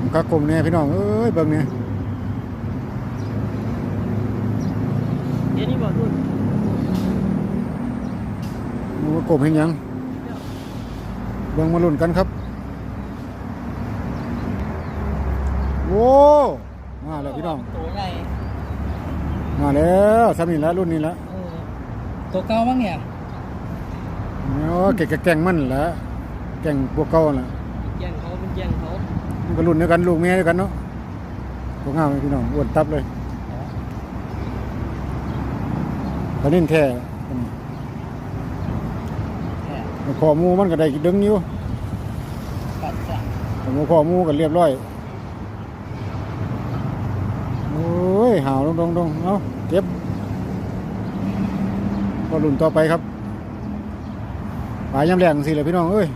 ลุ่มคักกลุ่มเนี่ยพี่น้องเอ้ยเบิ่งเนี่ยเดี๋ยวนี้บอกรุ่นหมูกลุ่มเห็นหยังเบิ่งมาลุ้นกันครับโว้มาแล้วพี่น้องตัวใหญ่มาแล้วสามีแล้วรุ่นนี้แล้วเออตัวเก่าบ้างเนี่ยโอ้เก่งแก่งมันแหละแก่งพวกเก่าน่ะแย่งเขาเป็นแย่งเขามัน ก็รุ่นเดียวกันลูกเมียเดียวกันเนาะพวกงามเลยพี่น้องอ้วนตับเลยปลานิ่นแท้แค่มันขอมูมันก็ได้ดึงอยู่ปัดจ้ะแต่มันขอมูก็เรียบร้อยโอ้ยหาวลงลงลงเอาเก็บก็รุ่นต่อไปครับปลายยำแรงสิเลยพี่น้องเอ้ย